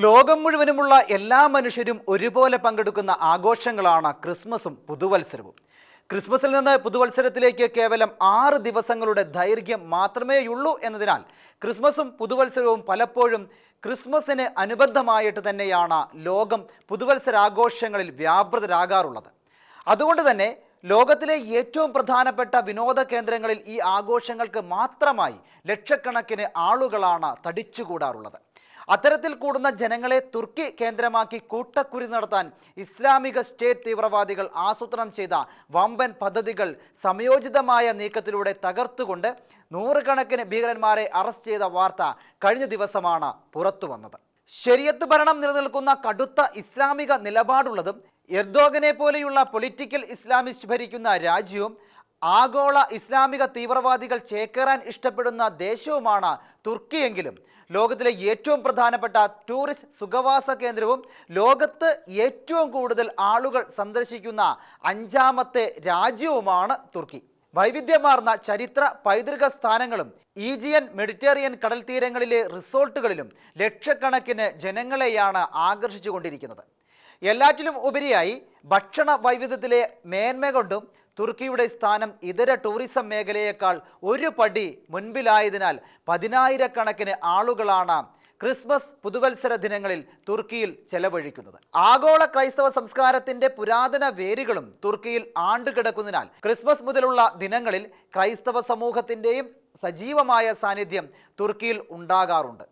ലോകം മുഴുവനുമുള്ള എല്ലാ മനുഷ്യരും ഒരുപോലെ പങ്കെടുക്കുന്ന ആഘോഷങ്ങളാണ് ക്രിസ്മസും പുതുവത്സരവും. ക്രിസ്മസിൽ നിന്ന് പുതുവത്സരത്തിലേക്ക് കേവലം ആറ് ദിവസങ്ങളുടെ ദൈർഘ്യം മാത്രമേയുള്ളൂ എന്നതിനാൽ ക്രിസ്മസും പുതുവത്സരവും പലപ്പോഴും ക്രിസ്മസിന് അനുബന്ധമായിട്ട് തന്നെയാണ് ലോകം പുതുവത്സരാഘോഷങ്ങളിൽ വ്യാപൃതരാകാറുള്ളത്. അതുകൊണ്ട് തന്നെ ലോകത്തിലെ ഏറ്റവും പ്രധാനപ്പെട്ട വിനോദ കേന്ദ്രങ്ങളിൽ ഈ ആഘോഷങ്ങൾക്ക് മാത്രമായി ലക്ഷക്കണക്കിന് ആളുകളാണ് തടിച്ചുകൂടാറുള്ളത്. അത്തരത്തിൽ കൂടുന്ന ജനങ്ങളെ തുർക്കി കേന്ദ്രമാക്കി കൂട്ടക്കുരി നടത്താൻ ഇസ്ലാമിക സ്റ്റേറ്റ് തീവ്രവാദികൾ ആസൂത്രണം ചെയ്ത വമ്പൻ പദ്ധതികൾ സംയോജിതമായ നീക്കത്തിലൂടെ തകർത്തുകൊണ്ട് നൂറുകണക്കിന് ഭീകരന്മാരെ അറസ്റ്റ് ചെയ്ത വാർത്ത കഴിഞ്ഞ ദിവസമാണ് പുറത്തു വന്നത്. ശരിയത്ത് ഭരണം നിലനിൽക്കുന്ന കടുത്ത ഇസ്ലാമിക നിലപാടുള്ളതും എർദോഗനെ പോലെയുള്ള പൊളിറ്റിക്കൽ ഇസ്ലാമിസ്റ്റ് ഭരിക്കുന്ന രാജ്യവും ആഗോള ഇസ്ലാമിക തീവ്രവാദികൾ ചേക്കേറാൻ ഇഷ്ടപ്പെടുന്ന ദേശവുമാണ് തുർക്കിയെങ്കിലും. ലോകത്തിലെ ഏറ്റവും പ്രധാനപ്പെട്ട ടൂറിസ്റ്റ് സുഖവാസ കേന്ദ്രവും ലോകത്ത് ഏറ്റവും കൂടുതൽ ആളുകൾ സന്ദർശിക്കുന്ന അഞ്ചാമത്തെ രാജ്യവുമാണ് തുർക്കി. വൈവിധ്യമാർന്ന ചരിത്ര പൈതൃക സ്ഥാനങ്ങളും ഈജിയൻ മെഡിറ്റേറിയൻ കടൽ തീരങ്ങളിലെ റിസോർട്ടുകളിലും ലക്ഷക്കണക്കിന് ജനങ്ങളെയാണ് ആകർഷിച്ചുകൊണ്ടിരിക്കുന്നത്. എല്ലാറ്റിലും ഉപരിയായി ഭക്ഷണ വൈവിധ്യത്തിലെ മേന്മ കൊണ്ടും തുർക്കിയുടെ സ്ഥാനം ഇതര ടൂറിസം മേഖലയേക്കാൾ ഒരു പടി മുൻപിലായതിനാൽ പതിനായിരക്കണക്കിന് ആളുകളാണ് ക്രിസ്മസ് പുതുവത്സര ദിനങ്ങളിൽ തുർക്കിയിൽ ചെലവഴിക്കുന്നത്. ആഗോള ക്രൈസ്തവ സംസ്കാരത്തിന്റെ പുരാതന വേരുകളും തുർക്കിയിൽ ആണ്ടുകിടക്കുന്നതിനാൽ ക്രിസ്മസ് മുതലുള്ള ദിനങ്ങളിൽ ക്രൈസ്തവ സമൂഹത്തിന്റെയും സജീവമായ സാന്നിധ്യം തുർക്കിയിൽ ഉണ്ടാകാറുണ്ട്.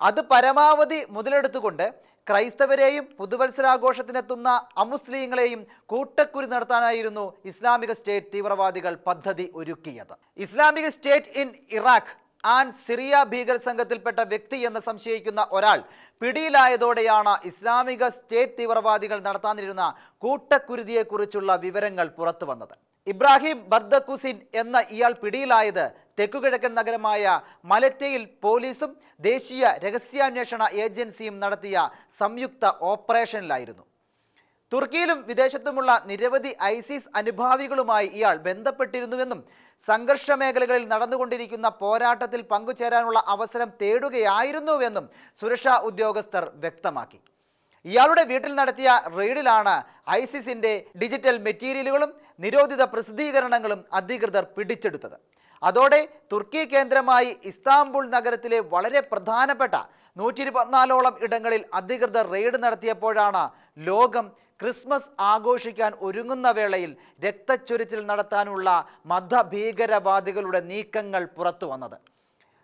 അത് പരമാവധി മുതലെടുത്തുകൊണ്ട് ക്രൈസ്തവരെയും പുതുവത്സരാഘോഷത്തിനെത്തുന്ന അമുസ്ലിങ്ങളെയും കൂട്ടക്കുരി നടത്താനായിരുന്നു ഇസ്ലാമിക സ്റ്റേറ്റ് തീവ്രവാദികൾ പദ്ധതി ഒരുക്കിയത്. ഇസ്ലാമിക state in Iraq and Syria ഭീകര സംഘത്തിൽപ്പെട്ട വ്യക്തി എന്ന് സംശയിക്കുന്ന ഒരാൾ പിടിയിലായതോടെയാണ് ഇസ്ലാമിക സ്റ്റേറ്റ് തീവ്രവാദികൾ നടത്താനിരുന്ന കൂട്ടക്കുരുതിയെക്കുറിച്ചുള്ള വിവരങ്ങൾ പുറത്തു വന്നത് ഇബ്രാഹിം ബർദക്കുസിൻ എന്ന ഇയാൾ പിടിയിലായത് തെക്കുകിഴക്കൻ നഗരമായ മലറ്റയിൽ പോലീസും ദേശീയ രഹസ്യാന്വേഷണ ഏജൻസിയും നടത്തിയ സംയുക്ത ഓപ്പറേഷനിലായിരുന്നു. തുർക്കിയിലും വിദേശത്തുമുള്ള നിരവധി ഐസിസ് അനുഭാവികളുമായി ഇയാൾ ബന്ധപ്പെട്ടിരുന്നുവെന്നും സംഘർഷ മേഖലകളിൽ നടന്നുകൊണ്ടിരിക്കുന്ന പോരാട്ടത്തിൽ പങ്കുചേരാനുള്ള അവസരം തേടുകയായിരുന്നുവെന്നും സുരക്ഷാ ഉദ്യോഗസ്ഥർ വ്യക്തമാക്കി. ഇയാളുടെ വീട്ടിൽ നടത്തിയ റെയ്ഡിലാണ് ഐസിസിന്റെ ഡിജിറ്റൽ മെറ്റീരിയലുകളും നിരോധിത പ്രസിദ്ധീകരണങ്ങളും അധികൃതർ പിടിച്ചെടുത്തത്. അതോടെ തുർക്കി കേന്ദ്രമായി ഇസ്താംബുൾ നഗരത്തിലെ വളരെ പ്രധാനപ്പെട്ട നൂറ്റി ഇരുപത്തിനാലോളം ഇടങ്ങളിൽ അധികൃതർ റെയ്ഡ് നടത്തിയപ്പോഴാണ് ലോകം ക്രിസ്മസ് ആഘോഷിക്കാൻ ഒരുങ്ങുന്ന വേളയിൽ രക്തച്ചൊരിച്ചിൽ നടത്താനുള്ള മതഭീകരവാദികളുടെ നീക്കങ്ങൾ പുറത്തു വന്നത്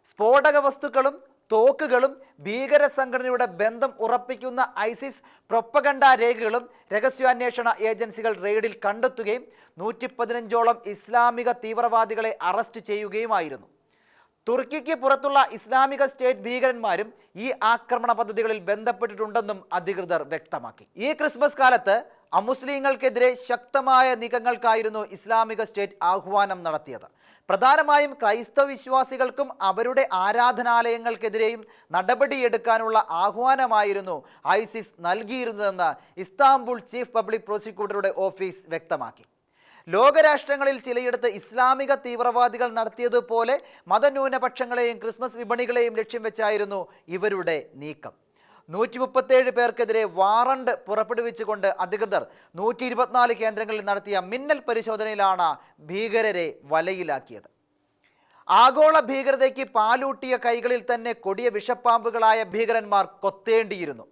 സ്ഫോടക വസ്തുക്കളും തോക്കുകളും ഭീകര സംഘടനയുടെ ബന്ധം ഉറപ്പിക്കുന്ന ഐസിസ് പ്രൊപ്പഗണ്ട രേഖകളും രഹസ്യാന്വേഷണ ഏജൻസികൾ റെയ്ഡിൽ കണ്ടെത്തുകയും നൂറ്റി പതിനഞ്ചോളം ഇസ്ലാമിക തീവ്രവാദികളെ അറസ്റ്റ് ചെയ്യുകയുമായിരുന്നു. തുർക്കിക്ക് പുറത്തുള്ള ഇസ്ലാമിക സ്റ്റേറ്റ് ഭീകരന്മാരും ഈ ആക്രമണ പദ്ധതികളിൽ ബന്ധപ്പെട്ടിട്ടുണ്ടെന്നും അധികൃതർ വ്യക്തമാക്കി. ഈ ക്രിസ്മസ് കാലത്ത് അമുസ്ലിങ്ങൾക്കെതിരെ ശക്തമായ നീക്കങ്ങൾക്കായിരുന്നു ഇസ്ലാമിക സ്റ്റേറ്റ് ആഹ്വാനം നടത്തിയത്. പ്രധാനമായും ക്രൈസ്തവ വിശ്വാസികൾക്കും അവരുടെ ആരാധനാലയങ്ങൾക്കെതിരെയും നടപടിയെടുക്കാനുള്ള ആഹ്വാനമായിരുന്നു ഐസിസ് നൽകിയിരുന്നതെന്ന് ഇസ്താംബുൾ ചീഫ് പബ്ലിക് പ്രോസിക്യൂട്ടറുടെ ഓഫീസ് വ്യക്തമാക്കി. ലോകരാഷ്ട്രങ്ങളിൽ ചിലയിടത്ത് ഇസ്ലാമിക തീവ്രവാദികൾ നടത്തിയതുപോലെ മതന്യൂനപക്ഷങ്ങളെയും ക്രിസ്മസ് വിപണികളെയും ലക്ഷ്യം വെച്ചായിരുന്നു ഇവരുടെ നീക്കം. നൂറ്റി മുപ്പത്തേഴ് പേർക്കെതിരെ വാറണ്ട് പുറപ്പെടുവിച്ചുകൊണ്ട് അധികൃതർ നൂറ്റി ഇരുപത്തിനാല് കേന്ദ്രങ്ങളിൽ നടത്തിയ മിന്നൽ പരിശോധനയിലാണ് ഭീകരരെ വലയിലാക്കിയത്. ആഗോള ഭീകരതയ്ക്ക് പാലൂട്ടിയ കൈകളിൽ തന്നെ കൊടിയ വിഷപ്പാമ്പുകളായ ഭീകരന്മാർ കൊത്തേണ്ടിയിരുന്നു.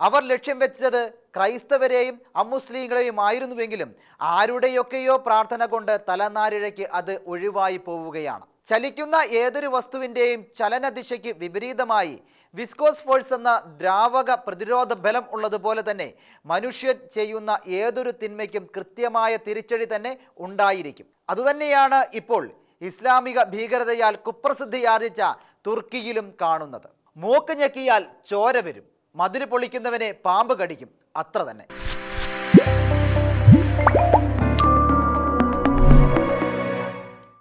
അവർ ലക്ഷ്യം വെച്ചത് ക്രൈസ്തവരെയും അമുസ്ലിങ്ങളെയും ആയിരുന്നുവെങ്കിലും ആരുടെയൊക്കെയോ പ്രാർത്ഥന കൊണ്ട് തലനാരിഴയ്ക്ക് അത് ഒഴിവായി പോവുകയാണ്. ചലിക്കുന്ന ഏതൊരു വസ്തുവിന്റെയും ചലനദിശയ്ക്ക് വിപരീതമായി. വിസ്കോസ് ഫോഴ്സ് എന്ന ദ്രാവക പ്രതിരോധ ബലം ഉള്ളതുപോലെ തന്നെ മനുഷ്യൻ ചെയ്യുന്ന ഏതൊരു തിന്മയ്ക്കും കൃത്യമായ തിരിച്ചടി തന്നെ ഉണ്ടായിരിക്കും. അതുതന്നെയാണ് ഇപ്പോൾ ഇസ്ലാമിക ഭീകരതയാൽ കുപ്രസിദ്ധിയാർജിച്ച തുർക്കിയിലും കാണുന്നത്. മൂക്ക് ഞെക്കിയാൽ ചോര വരും. മതിൽ പൊളിക്കുന്നവനെ പാമ്പ് കടിക്കും. അത്ര തന്നെ.